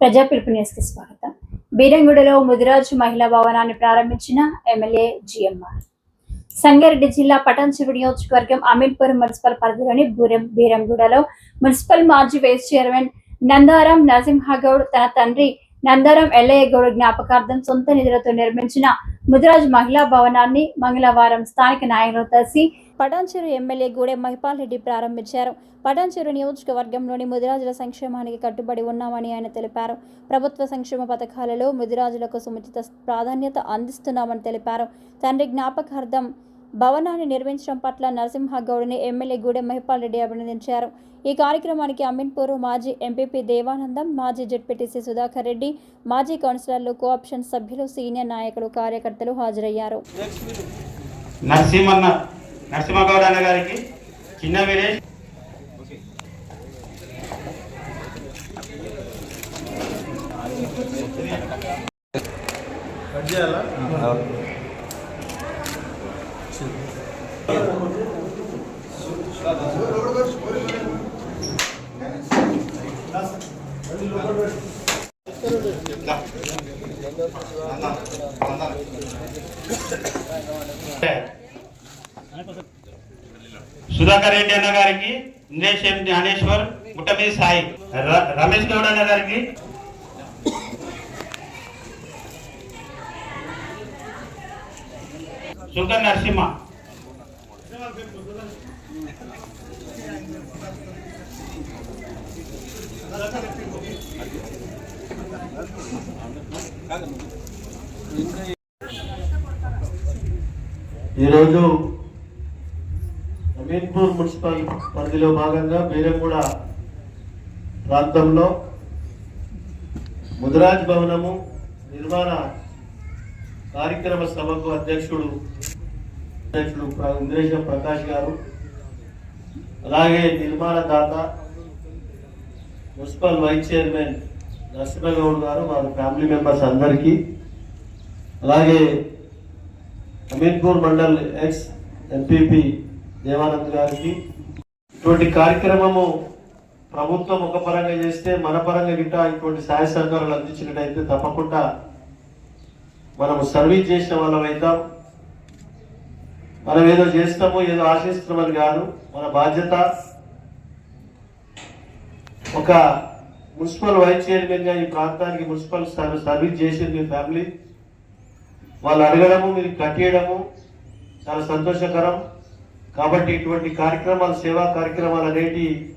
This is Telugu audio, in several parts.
ప్రజా పిలుపు న్యూస్కి స్వాగతం. బీరంగూడలో ముదిరాజు మహిళా భవనాన్ని ప్రారంభించిన ఎమ్మెల్యే జిఎంఆర్. సంగారెడ్డి జిల్లా పటాన్చెరు నియోజకవర్గం అమీన్పురం మున్సిపల్ పరిధిలోని బూరెం బీరంగుడలో మున్సిపల్ మాజీ వైస్ చైర్మన్ నందారం నరసింహగౌడ్ తన తండ్రి నందారం ఎల్లయ్య గౌడ్ జ్ఞాపకార్థం సొంత నిధులతో నిర్మించిన ముదిరాజ్ మహిళా భవనాన్ని మంగళవారం స్థానిక నాయకులు కలిసి పటాన్చెరు ఎమ్మెల్యే గూడెం మహిపాల్ రెడ్డి ప్రారంభించారు. పటాన్చెరు నియోజకవర్గంలోని ముదిరాజుల సంక్షేమానికి కట్టుబడి ఉన్నామని ఆయన తెలిపారు. ప్రభుత్వ సంక్షేమ పథకాలలో ముదిరాజులకు సముచిత ప్రాధాన్యత అందిస్తున్నామని తెలిపారు. తండ్రి జ్ఞాపకార్థం భవనాన్ని నిర్మించడం పట్ల నరసింహగౌడ్ని ఎమ్మెల్యే గూడెం మహిపాల్ రెడ్డి అభినందించారు. ఈ కార్యక్రమానికి అమీన్పూర్ మాజీ ఎంపీపీ దేవానందం మాజీ జడ్పీటీసీ సుధాకర్ రెడ్డి మాజీ కౌన్సిలర్లు కోఆప్షన్ సభ్యులు సీనియర్ నాయకులు కార్యకర్తలు హాజరయ్యారు. నరసింహన్న నరసింహగౌడ్ అన్న గారికి చిన్న విలేజ్ సుధాకర్ రెడ్డి అన్న గారికి ఇంద్రేష్ ఎం జ్ఞానేశ్వర్ గుట్టమీది సాయి ర- రమేష్ గౌడ్ అన్న గారికి. సుల్కర్ నరసింహ. ఈరోజు అమీన్పూర్ మున్సిపల్ పరిధిలో భాగంగా బీరంగూడ ప్రాంతంలో ముదిరాజ్ భవనము నిర్మాణ కార్యక్రమ సభకు అధ్యక్షుడు అధ్యక్షుడు ప్ర- ప్రకాష్ గారు అలాగే నిర్మాణ దాత మున్సిపల్ వైస్ చైర్మన్ నరసింహగౌడ్ గారు వారి ఫ్యామిలీ మెంబర్స్ అందరికీ అలాగే అమీర్పూర్ మండల్ ఎక్స్ ఎంపీపీ దేవానంద్ గారికి. ఇటువంటి కార్యక్రమము ప్రభుత్వం ఒక పరంగా చేస్తే మన పరంగా గిట్ట ఇటువంటి సహాయ సహకారాలు అందించినట్టయితే తప్పకుండా మనము సర్వీస్ చేసిన వాళ్ళం అవుతాం. మనం ఏదో చేస్తాము ఏదో ఆశిస్తున్నామని కాదు. మన బాధ్యత ఒక మున్సిపల్ వైస్ చైర్మన్గా ఈ ప్రాంతానికి మున్సిపల్ సర్వీస్ సర్వీస్ చేసింది మీ ఫ్యామిలీ. వాళ్ళు అడగడము మీరు కట్టేయడము చాలా సంతోషకరం. కాబట్టి ఇటువంటి కార్యక్రమాలు సేవా కార్యక్రమాలు అనేటి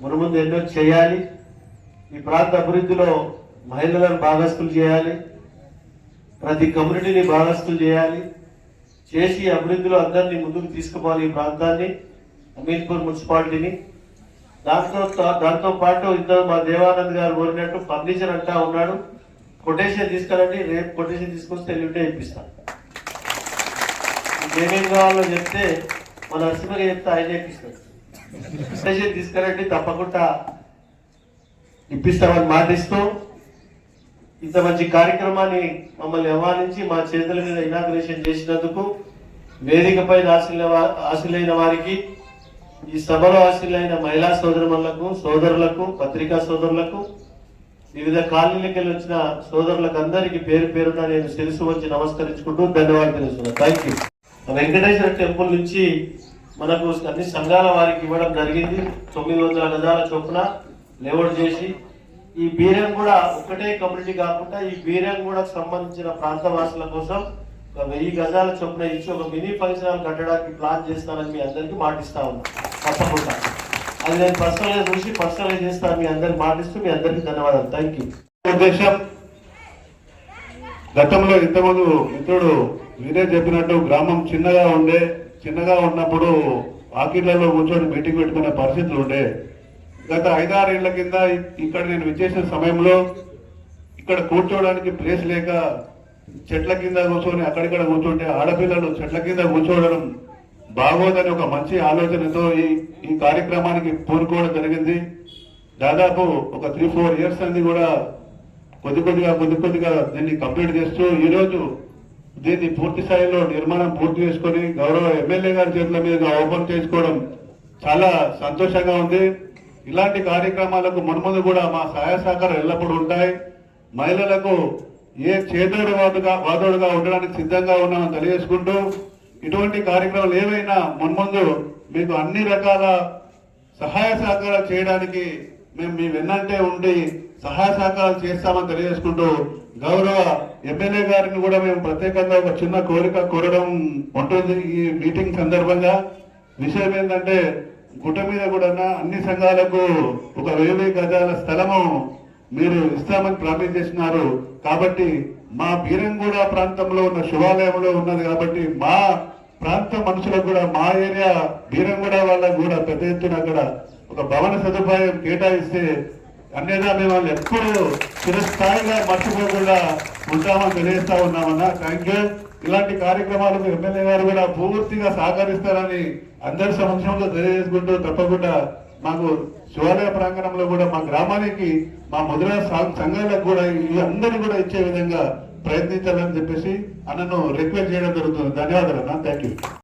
మునుముందు ముందు ఎన్నో చేయాలి. ఈ ప్రాంత అభివృద్ధిలో మహిళలను భాగస్తులు చేయాలి. ప్రతి కమ్యూనిటీని భాగస్తులు చేయాలి. చేసి అభివృద్ధిలో అందరినీ ముందుకు తీసుకుపోవాలి ఈ ప్రాంతాన్ని అమీన్పూర్ మున్సిపాలిటీని. దాంతో దాంతో పాటు ఇద్దరు మా దేవానంద్ గారు కోరినట్టు ఫర్నిచర్ అంటా ఉన్నాడు. కొటేషన్ తీసుకురండి రేపు కొటేషన్ తీసుకొస్తే ఎల్లుంటే ఇప్పిస్తాను ఏమేమి కావాలో చెప్తే మన నరసింహగా చెప్తే ఆయన ఇప్పిస్తాడు. కొటేషన్ తీసుకురండి తప్పకుండా ఇప్పిస్తామని మాటిస్తూ ఇంత మంచి కార్యక్రమాన్ని మమ్మల్ని ఆహ్వానించి మా చేతుల మీద ఇనాగ్రేషన్ చేసినందుకు వేదికపై ఆశలైన వారికి ఈ సభలో ఆశలైన మహిళా సోదరులకు సోదరులకు పత్రికా సోదరులకు వివిధ కాలనీలకి వెళ్ళి వచ్చిన సోదరులకు అందరికీ పేరు పేరున నేను తెలుసు వచ్చి నమస్కరించుకుంటూ ధన్యవాదాలు తెలుస్తున్నాను. థ్యాంక్ యూ వెంకటేశ్వర టెంపుల్ నుంచి మనకు అన్ని సంఘాల వారికి ఇవ్వడం జరిగింది. తొమ్మిది వందల గజాల చొప్పున లేఅవుట్ చేసి ఈ బీరం కూడా ఒకటే కమ్యూనిటీ కాకుండా ఈ బీరం కూడా సంబంధించిన ప్రాంత వాసుల కోసం ఒక వెయ్యి గజాల చొప్పున ఇచ్చి ఒక మినీ ఫంక్షన్ హాల్ కట్టడానికి ప్లాన్ చేస్తానని మీ అందరికీ మాటిస్తా ఉన్నా. తప్పకుండా. అది నేను పర్సనల్ చూసి పర్సనల్ చేస్తాను మీ అందరికి మాటిస్తూ మీ అందరికీ ధన్యవాదాలు. థ్యాంక్ యూ ఉద్దేశం గతంలో ఇంతకుముందు మిత్రుడు వీరే చెప్పినట్టు గ్రామం చిన్నగా ఉండే చిన్నగా ఉన్నప్పుడు వాకిట్లలో కూర్చొని మీటింగ్ పెట్టుకునే పరిస్థితులు ఉండే. గత ఐదారు కింద ఇక్కడ నేను విచ్చేసిన సమయంలో ఇక్కడ కూర్చోవడానికి ప్లేస్ లేక చెట్ల కింద కూర్చొని అక్కడిక్కడ కూర్చుంటే ఆడపిల్లలు చెట్ల కింద కూర్చోవడం బాగోదని ఒక మంచి ఆలోచనతో ఈ ఈ కార్యక్రమానికి పూనుకోవడం జరిగింది. దాదాపు ఒక త్రీ ఫోర్ ఇయర్స్ అన్ని కూడా కొద్ది కొద్దిగా కొద్ది కొద్దిగా దీన్ని కంప్లీట్ చేస్తూ ఈరోజు దీన్ని పూర్తి స్థాయిలో నిర్మాణం పూర్తి చేసుకొని గౌరవ ఎమ్మెల్యే గారి చేతుల మీదుగా ఓపెన్ చేసుకోవడం చాలా సంతోషంగా ఉంది. ఇలాంటి కార్యక్రమాలకు మున్ముందు కూడా మా సహాయ సహకారం ఎల్లప్పుడూ ఉంటాయి. మహిళలకు ఏ చేదోడు వాదుగా వాదోడుగా ఉండడానికి సిద్ధంగా ఉన్నామని తెలియజేసుకుంటూ ఇటువంటి కార్యక్రమాలు ఏవైనా మున్ముందు మీకు అన్ని రకాల సహాయ సహకారాలు చేయడానికి మేము మీ వెన్నంటే ఉండి సహాయ సహకారాలు చేస్తామని తెలియజేసుకుంటూ గౌరవ ఎమ్మెల్యే గారిని కూడా మేము ప్రత్యేకంగా ఒక చిన్న కోరిక కోరడం ఉంటుంది ఈ మీటింగ్ సందర్భంగా. విషయం ఏంటంటే గుట్ట మీద కూడా అన్ని సంఘాలకు ఒక వెయ్యి గజాల స్థలము మీరు ఇస్తామని ప్రామిస్ చేసినారు కాబట్టి మా బీరంగూడ ప్రాంతంలో ఉన్న శివాలయంలో ఉన్నది కాబట్టి మా ప్రాంత మనుషులకు కూడా మా ఏరియా బీరంగూడ వాళ్ళకు కూడా పెద్ద ఎత్తున అక్కడ ఒక భవన సదుపాయం కేటాయిస్తే అన్నేదా మేము వాళ్ళు ఎప్పుడు చిరస్థాయిగా మర్చిపోకుండా ఉంటామని తెలియజేస్తా ఉన్నామన్నా. Thank you. ఇలాంటి కార్యక్రమాలకు ఎమ్మెల్యే గారు కూడా పూర్తిగా సహకరిస్తారని అందరి సమక్షంలో తెలియజేసుకుంటూ తప్పకుండా మాకు శివాలయ ప్రాంగణంలో కూడా మా గ్రామానికి మా ముద్రా సంఘాలకు కూడా అందరినీ కూడా ఇచ్చే విధంగా ప్రయత్నించాలని చెప్పేసి అన్నను రిక్వెస్ట్ చేయడం జరుగుతుంది. ధన్యవాదాలు అన్న. Thank you.